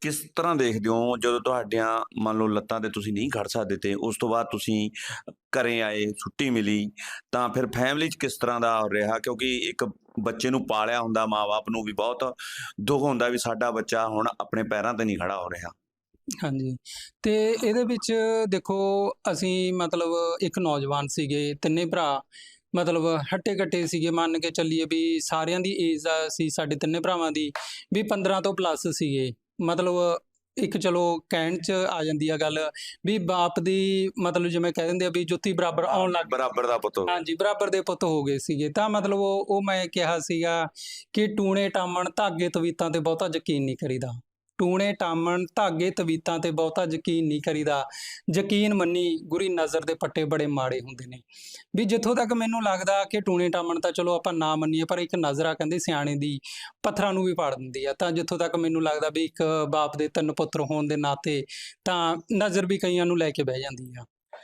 ਕਿਸ ਤਰ੍ਹਾਂ ਦੇਖਦੇ ਹੋ ਜਦੋਂ ਤੁਹਾਡੀਆਂ ਮੰਨ ਲਓ ਲੱਤਾਂ ਤੇ ਤੁਸੀਂ ਨਹੀਂ ਖੜ ਸਕਦੇ ਤੇ ਉਸ ਤੋਂ ਬਾਅਦ ਤੁਸੀਂ ਘਰੇ ਆਏ, ਛੁੱਟੀ ਮਿਲੀ, ਤਾਂ ਫਿਰ ਫੈਮਿਲੀ 'ਚ ਕਿਸ ਤਰ੍ਹਾਂ ਦਾ ਰਿਹਾ? ਕਿਉਂਕਿ ਇੱਕ ਬੱਚੇ ਨੂੰ ਪਾਲਿਆ ਹੁੰਦਾ ਮਾਪੇ ਨੂੰ ਵੀ ਬਹੁਤ ਦੁੱਖ ਹੁੰਦਾ ਵੀ ਸਾਡਾ ਬੱਚਾ ਹੁਣ ਆਪਣੇ ਪੈਰਾਂ ਤੇ ਨਹੀਂ ਖੜਾ ਹੋ ਰਿਹਾ। ਹਾਂਜੀ। ਤੇ ਇਹਦੇ ਵਿੱਚ ਦੇਖੋ, ਅਸੀਂ ਮਤਲਬ ਇੱਕ ਨੌਜਵਾਨ ਸੀਗੇ, ਤਿੰਨੇ ਭਰਾ। ਮਤਲਬ ਹੱਟੇ ਕੱਟੇ ਸੀਗੇ, ਮੰਨ ਕੇ ਚੱਲੀਏ ਵੀ ਸਾਰਿਆਂ ਦੀ ਏਜ ਸੀ, ਸਾਡੇ ਤਿੰਨੇ ਭਰਾਵਾਂ ਦੀ, ਵੀ 15 ਤੋਂ ਪਲੱਸ ਸੀਗੇ। ਮਤਲਬ ਇੱਕ ਚਲੋ ਕਹਿਣ ਚ ਆ ਜਾਂਦੀ ਆ ਗੱਲ ਵੀ ਬਾਪ ਦੀ ਮਤਲਬ ਜਿਵੇਂ ਕਹਿ ਦਿੰਦੇ ਆ ਵੀ ਜੁੱਤੀ ਬਰਾਬਰ ਆਉਣ ਲੱਗ ਬਰਾਬਰ ਦਾ ਪੁੱਤ। ਹਾਂਜੀ ਬਰਾਬਰ ਦੇ ਪੁੱਤ ਹੋ ਗਏ ਸੀਗੇ। ਤਾਂ ਮਤਲਬ ਉਹ ਉਹ ਮੈਂ ਕਿਹਾ ਸੀਗਾ ਕਿ ਟੂਣੇ ਟਾਮਣ ਧਾਗੇ ਤਵੀਤਾਂ ਤੇ ਬਹੁਤਾ ਯਕੀਨ ਨਹੀਂ ਕਰੀਦਾ। ਟੂਣੇ, ਟਾਮਣ, ਧਾਗੇ, ਤਵੀਤਾਂ ਤੇ ਬਹੁਤਾ ਯਕੀਨ ਨਹੀਂ ਕਰੀਦਾ। ਯਕੀਨ ਮੰਨੀ ਗੁਰੀ ਨਜ਼ਰ ਦੇ ਪੱਟੇ ਬੜੇ ਮਾੜੇ ਹੁੰਦੇ ਨੇ। ਵੀ ਜਿੱਥੋਂ ਤੱਕ ਮੈਨੂੰ ਲੱਗਦਾ ਕਿ ਟੂਣੇ, ਟਾਮਣ ਤਾਂ ਚਲੋ ਆਪਾਂ ਨਾ ਮੰਨੀਏ, ਪਰ ਇੱਕ ਨਜ਼ਰ ਆ ਕਹਿੰਦੇ ਸਿਆਣੇ ਦੀ ਪੱਥਰਾਂ ਨੂੰ ਵੀ ਪਾੜ ਦਿੰਦੀ ਆ। ਤਾਂ ਜਿੱਥੋਂ ਤੱਕ ਮੈਨੂੰ ਲੱਗਦਾ ਵੀ ਇੱਕ ਬਾਪ ਦੇ ਤਿੰਨ ਪੁੱਤਰ ਹੋਣ ਦੇ ਨਾਤੇ ਤਾਂ ਨਜ਼ਰ ਵੀ ਕਈਆਂ ਨੂੰ ਲੈ ਕੇ ਬਹਿ ਜਾਂਦੀ ਆ।